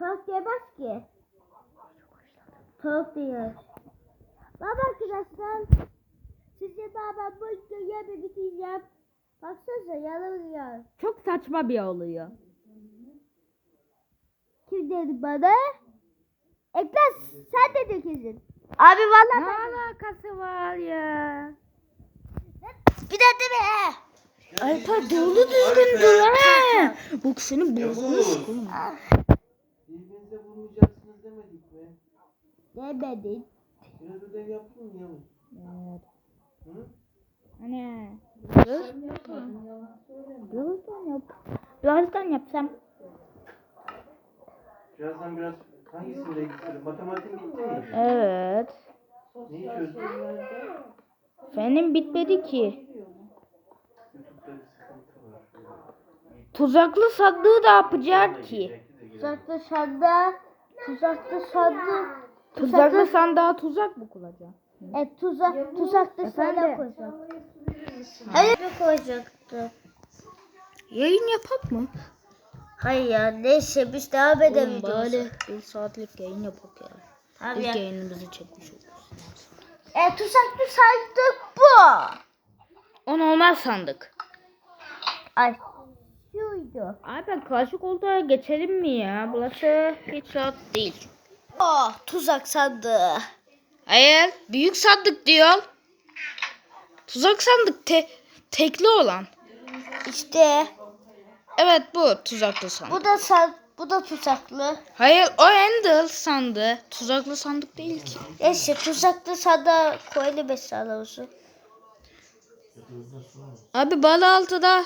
Tavuk yemez ki. Tavuk diyor. Baba arkadaşlar. Sizce daha ben bu videoyu bitireceğim. Baksanıza yanılıyor. Çok saçma bir oluyor. Kim dedi bana? Eklas sen dedin kesin. Abi valla Ne alakası var ya? Bir de değil mi? Alper doğru düzgün dur ha. Bu senin burnunu vurmayacaksınız demedik mi? Demedin. Biraz ödev yaptın mı Yavuz? Evet. Hı? Hani. Birazdan yap. Birazdan yapsam. Birazdan biraz hangisinde gitsin? Matematiğin bitti mi? Evet. Neyi çözdün? Benim bitmedi ki. Tuzaklı sandığı da yapacak ki. Tuzaklı sandığa, tuzaklı sandık. Tuzaklı sandığa tuzak mı kuracak? E tuzak, tuzaklı sandığa koyacak. Hayır ne koyacaktı? Yayın yapak mı? Hayır ya neyse biz devam edelim. Oğlum böyle bir saatlik yayın yapak ya. Abi İlk ya. yayınımızı çekmiş oluruz. E tuzaklı sandık bu. O normal sandık. Ay. Şuydu. Abi ben karşı koltuğa geçelim mi ya? Burası hiç rahat değil. Oh tuzak sandığı. Hayır, büyük sandık diyor. Tuzak sandık te tekli olan. İşte Evet bu tuzaklı sandık. bu da san, bu da tuzaklı. Hayır o Ender sandığı. Tuzaklı sandık değil ki. Neyse tuzaklı sandığa koyalım mesela olsun. Abi bal altıda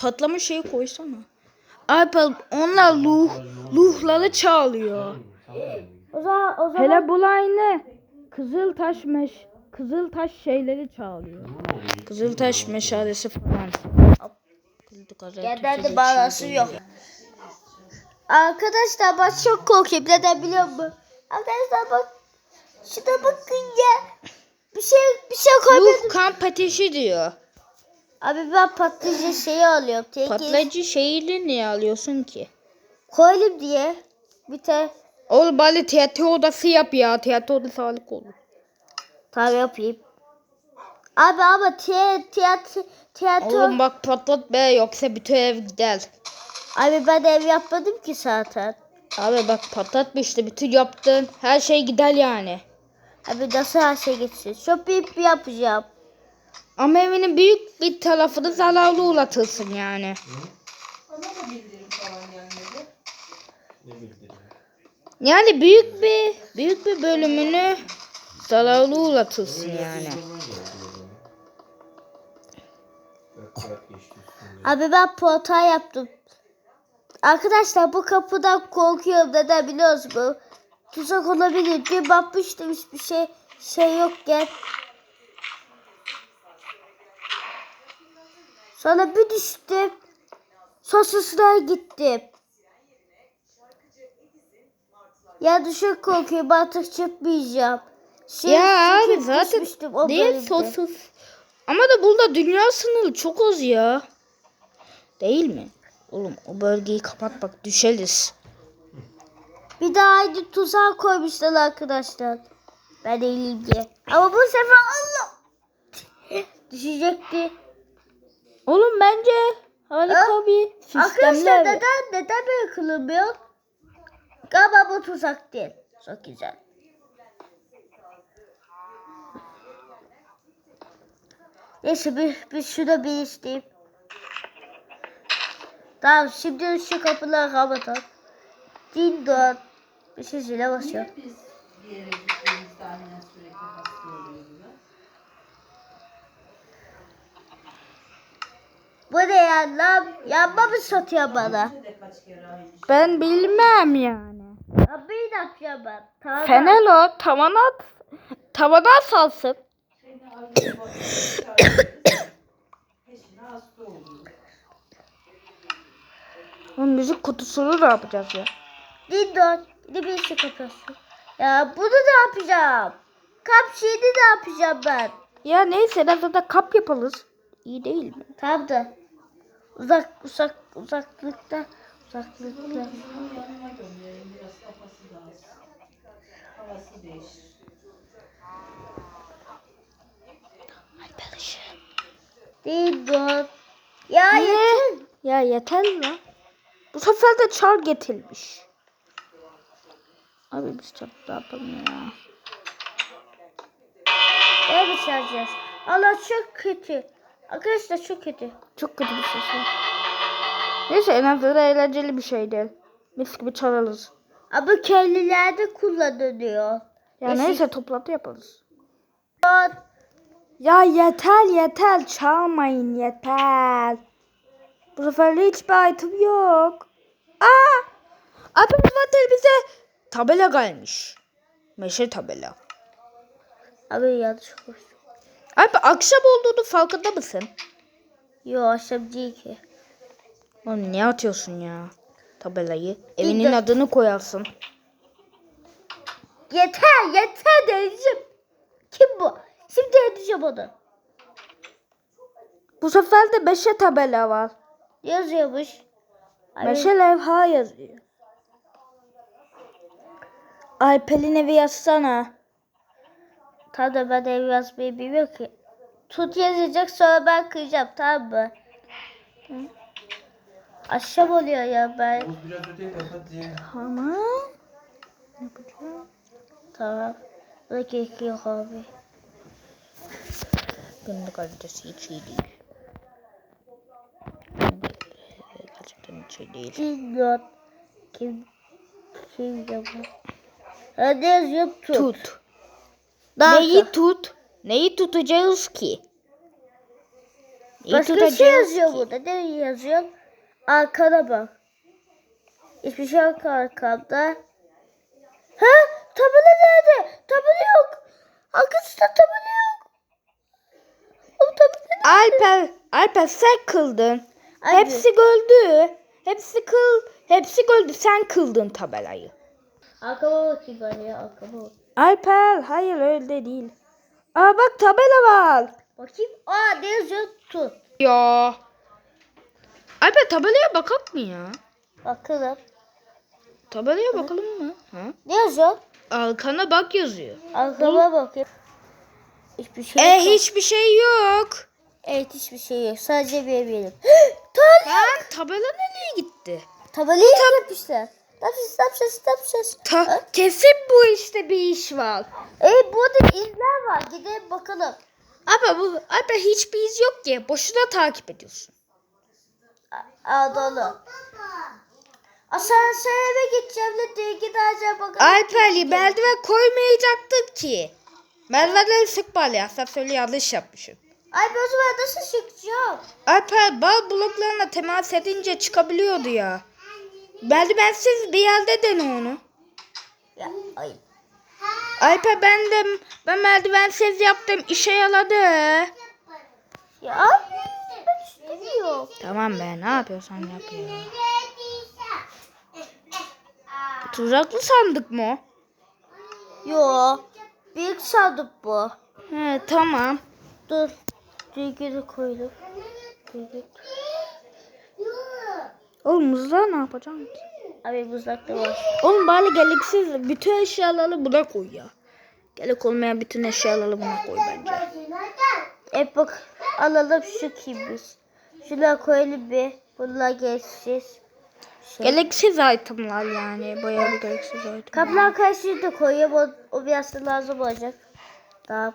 patlamış şeyi koysana. Abi onlar luh, luhları çalıyor. O zaman o zaman Hele bu aynı. Kızıltaş meş Kızıltaş şeyleri çalıyor. Kızıltaş meşalesi falan. Genelde bağlası yok. Arkadaşlar ben çok korkuyorum. Neden biliyor musun? Arkadaşlar bak. Şuna bakın ya. Bir şey bir şey koymadım. Ruh kamp ateşi diyor. Abi ben patlayıcı şeyi alıyorum. Tek Patlayıcı şeyini niye alıyorsun ki? koyalım diye. Bir tane Oğlum bari tiyatro odası yap ya. Tiyatro odası sağlık olur. tabi yapayım. Abi ama tiy tiyatro tiyatro. Oğlum bak patlat be yoksa bütün ev gider. Abi ben ev yapmadım ki zaten. Abi bak patlatma işte bütün yaptığın her şey gider yani. Abi nasıl her şey geçsin? Shopping yapacağım. Ama evinin büyük bir tarafını zararlı uğratırsın yani. Ne bildirim? Yani büyük bir büyük bir bölümünü zararlı uğratırsın yani. Abi ben portal yaptım. Arkadaşlar bu kapıdan korkuyorum. Neden biliyor musunuz? Tuzak olabilir diye bakmıştım hiçbir şey şey yokken. Sonra bir düştüm. Sosisler gittim. Ya düşük korkuyorum artık çıkmayacağım. Şey, Ya abi zaten değil sosus. Ama da burada dünya sınırı çok az ya. Değil mi? Oğlum o bölgeyi kapat bak düşeriz. Bir daha aynı tuzağa koymuşlar arkadaşlar. Ben eğileyim diye. Ama bu sefer Allah düşecekti. Oğlum bence harika bir Arkadaşlar sistemler. neden neden böyle kılınmıyor? Galiba bu tuzak değil. Çok güzel. Neyse bir, bir şurada bir isteyeyim. Tamam şimdi şu kapıları kapatalım. Din don. Bir şey zile basıyor. Bu ne ya? Lan yanma mı satıyor bana? Ben bilmem yani. Ya bir ne yapacağım ben? Tamam. Fenel o tavana at. Tavana salsın. O müzik kutusunu ne yapacağız ya? Din don. Bir de bir şey kapıyorsun. Ya bunu ne yapacağım? Kap şeyini ne yapacağım ben? Ya neyse biraz da kap yaparız. İyi değil mi? Tamam da. Uzak uzak uzaklıkta uzaklıkta. Arkadaşım. Değil bu. Ya ne? yeter. Ya yeter mi? Bu sefer de çar getirmiş. Abi biz çok ne yapalım ya. Ne şey yapacağız? Allah çok kötü. Arkadaşlar çok kötü. Çok kötü bir ses var. Neyse en azından eğlenceli bir şeydi. Mis gibi çalarız. Ama köylülerde kullanılıyor. Ya neyse toplantı yaparız. Ya yeter yeter çalmayın yeter. Bu sefer hiçbir item yok. Aa! Abi zaten bize tabela gelmiş. Meşe tabela. Abi yanlış konuştum. Abi akşam olduğunu farkında mısın? Yo akşam değil ki. Oğlum niye atıyorsun ya tabelayı? Evinin de- adını koyarsın. Yeter yeter diyeceğim. Kim bu? Şimdi edeceğim onu. Bu sefer de meşe tabela var. Yazıyormuş. Abi, Meşe levha yazıyor. Alper'in evi yazsana. Tamam da ben ev yazmayı bilmiyorum ki. Tut yazacak sonra ben kıyacağım tamam mı? Hı? Akşam oluyor ya ben. Biraz öteye kapat ya. Tamam. Tamam. Buna gerek yok abi. Günlük kalitesi hiç iyi değil. Gerçekten hiç iyi değil. Dindon. Kim? Kim ya bu? Ha, ne yazıyor? Tut. Tut. Daha Neyi tut? Neyi tutacağız ki? Neyi Başka şey yazıyor ki? burada. Ne yazıyor? Arkana bak. Hiçbir şey yok arkamda. Ha? Tabela nerede? Tabela yok. Arkasında tabela yok. O tabela Alper, Alper sen kıldın. Abi. Hepsi öldü. Hepsi kıl, hepsi öldü. Sen kıldın tabelayı. Arkama bakayım ben ya. Arkama bak. Alper, hayır öyle değil. Aa bak tabela var. Bakayım. Aa ne yazıyor? Tut. Ya. Alper tabelaya bakak mı ya? Bakalım. Tabelaya bakalım mı? Ha? Ne yazıyor? Arkana bak yazıyor. Arkama bakayım. Hiçbir şey E yok. hiçbir şey yok. Evet hiçbir şey yok. Sadece bir eminim. Tarih. Lan tabela nereye gitti? Tabelayı yapmışlar. Yapacağız? Ne yapacağız? Ta kesin bu işte bir iş var. Evet burada izler var. Gidelim bakalım. Ama bu Alper hiçbir iz yok ki. Boşuna takip ediyorsun. Aa dolu. Asansöre gideceğim de gideceğim bakalım. Alper'li merdiven koymayacaktık ki. Merdivenleri sıkma ya. Söyle yanlış yapmışım. Ay ben o zaman nasıl çıkacağım? Alper bal bloklarına temas edince çıkabiliyordu ya. Merdivensiz bir yerde dene onu. Ya ay. Alper ben de ben merdivensiz yaptım işe yaradı. Ya ben istemiyorum. Tamam be ne yapıyorsan yap ya. Tuzaklı sandık mı? Yo. Büyük sandık bu. He tamam. Dur. Düğünü koydum. Düğünü. Oğlum mızrağı ne yapacaksın ki? Abi mızrakta var. Oğlum bari gereksiz bütün eşyaları buna koy ya. Gerek olmayan bütün eşyaları buna koy bence. E bak alalım şu kimmiş. Şuna koyalım bir. Bunlar geçeceğiz. Şey. Gereksiz itemlar yani. Bayağı bir gereksiz item. Kaplan kaşığı da koyayım. O, o biraz da lazım olacak. Tamam.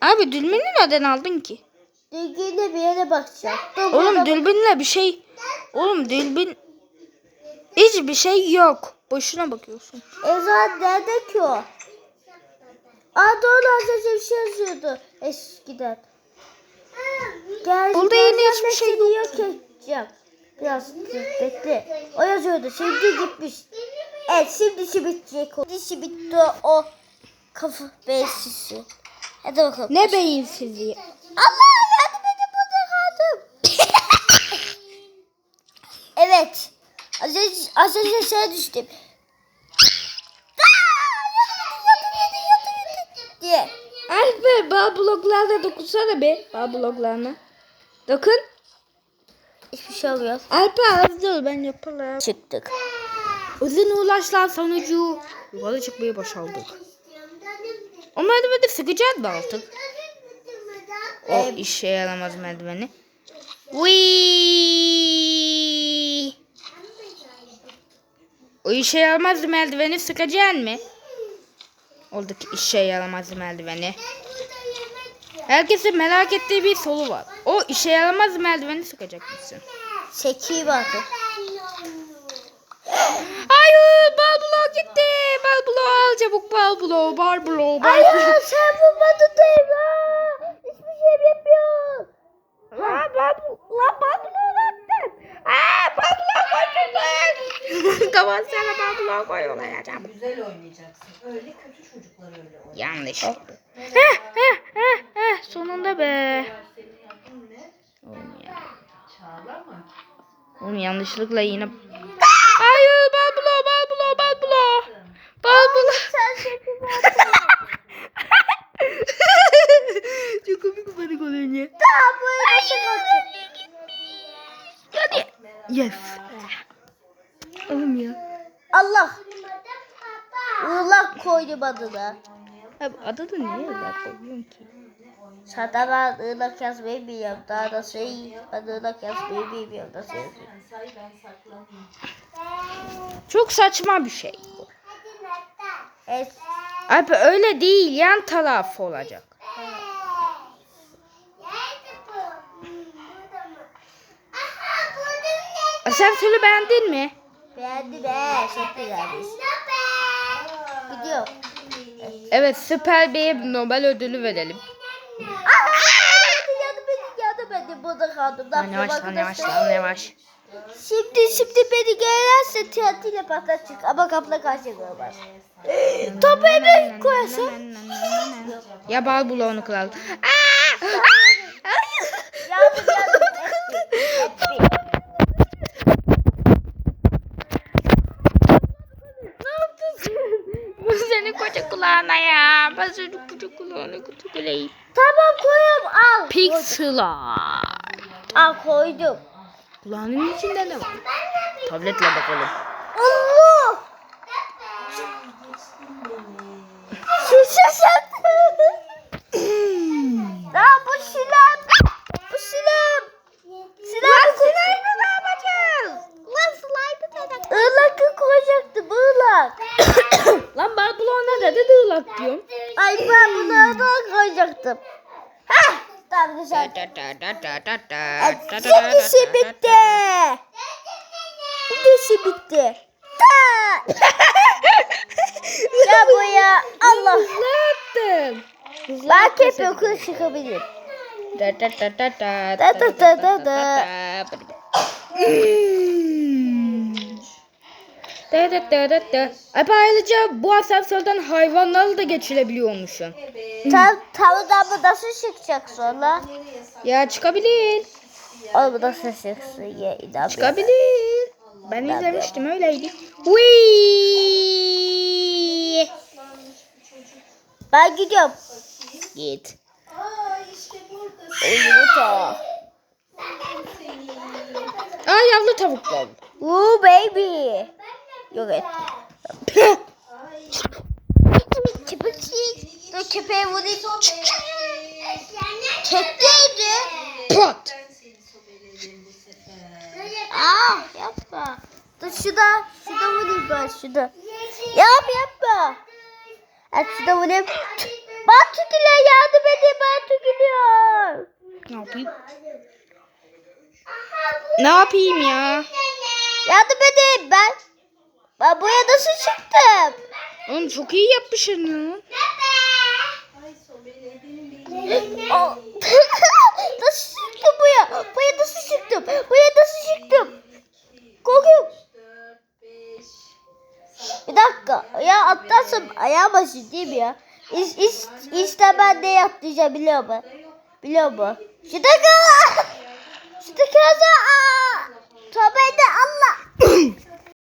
Abi dürbünü neden aldın ki? Düğünde bir yere bakacağım. Dur, Oğlum dürbünle bir şey... Oğlum dürbün... Hiçbir şey yok. Boşuna bakıyorsun. Ezan nerede ki o? Aa doğru az bir şey yazıyordu eskiden. Gel, Burada yeni hiçbir şey yok. yok. Biraz bekle. O yazıyordu. Şimdi gitmiş. Evet şimdi işi bitecek o. İşi bitti o kafa besisi. Hadi bakalım. Ne beyinsizliği. Allah yardım edin burada kaldım. Evet. Az önce, az önce şeye düştüm. Diye. Bağ bloklarına dokunsana be. Bağ bloklarına. Dokun. Hiçbir şey olmuyor. Alper az dur ben yaparım. Çıktık. Uzun uğraşlar sonucu yukarı çıkmayı başardık. O merdiveni sıkacağız mı artık? O işe yaramaz merdiveni. Wii. O işe yaramaz merdiveni sıkacaksın mı? Oradaki işe yaramaz merdiveni. Herkesin merak ettiği bir soru var. O işe yaramaz merdiveni sıkacak mısın? Çekeyim artık. Hayır balbulo gitti. Balbulo al çabuk balbulo. Balbulo. Hayır Balbulo. sen vurmadın değil mi? Hiçbir şey yapmıyor. Lan balbulo. Lan balbulo attın. Aa balbulo koydun. Kafasına balbulo koyulacağım. Güzel oynayacaksın. Öyle kötü çocuklar öyle oynar. Yanlış. Heh heh heh heh. Sonunda be. Senin adın ne? Oğlum ya. Oğlum yanlışlıkla yine... Hayır balbulo balbulo balbulo. Balbulo. Çok komik panik oluyor ya. Tamam böyle kaçın? Hadi. Yes. Allah. Iğlak koydum adına. Abi adı da niye öyle koyuyorsun ki? Zaten ben ığlak yazmayı biliyorum. Daha da şey ben ığlak yazmayı bilmiyorum. Nasıl yazayım? Sen. Çok saçma bir şey bu. Evet. Abi öyle değil yan taraf olacak. Asansörü beğendin mi? Beğendi be. Çok güzelmiş. Gidiyor. Evet süper bir Nobel ödülü verelim. Aa, Lan yavaş lan yavaş lan yavaş. Şimdi şimdi beni gelirse tiyatıyla patlatacak. Ama kapla karşı koymaz. Topu eve koyarsın. Ya bal onu kral. Yardım yardım. Ya. Ben senin koca kulağına kutukulayım. Tamam koyuyorum al. Pixelar. Al koydum. Kulağının içinde ne var? Tabletle bakalım. Allah. Şişe sattı. Daha bu silah. Bu silah. Silah silahını ne yapacağız? Lan silahını ne Koyacaktım ığlak. Lan bal ne dedi dığlak diyorum. Ay ben bunu ığlak koyacaktım. Hah. Tamam güzel. Şimdi işi bitti. Şimdi işi bitti. Ta. ya bu ya Allah. Yaptın? Belki hep yukarı çıkabilir. Da da da da da Da da da da da. Da da da da da. Ay ayrıca bu asansörden hayvanları da geçirebiliyormuşsun. Tam tam da bu nasıl çıkacak sonra? Ya çıkabilir. Oğlum bu nasıl çıksın ya inanmıyorum. Çıkabilir. Ben izlemiştim öyleydi. Wii. Ben gidiyorum. Git. Aa işte burada Yumurta. Aa yavru tavuk oldu. Woo baby. Yok et. Köpek Dur köpeğe vurayım. Köpeğiydi. Pat. Ben. Aa yapma. Dur şurada. Şurada vurayım ben şurada. Yap yapma. Evet şurada vurayım. Batu gülüyor yardım edin Batu gülüyor. Ne yapayım? Ne yapayım ya? Yardım edin ben. Ben buraya nasıl çıktım? Oğlum çok iyi yapmışsın ya. O- nasıl çıktım buraya? Buraya nasıl çıktım? Buraya nasıl çıktım? Korkuyorum. Bir dakika. Ya atlarsam ayağım başı değil mi ya? İş, iş, işte ben ne atlayacağım biliyor musun? Biliyor musun? Şu dakika. Şu dakika. Tövbe de Allah.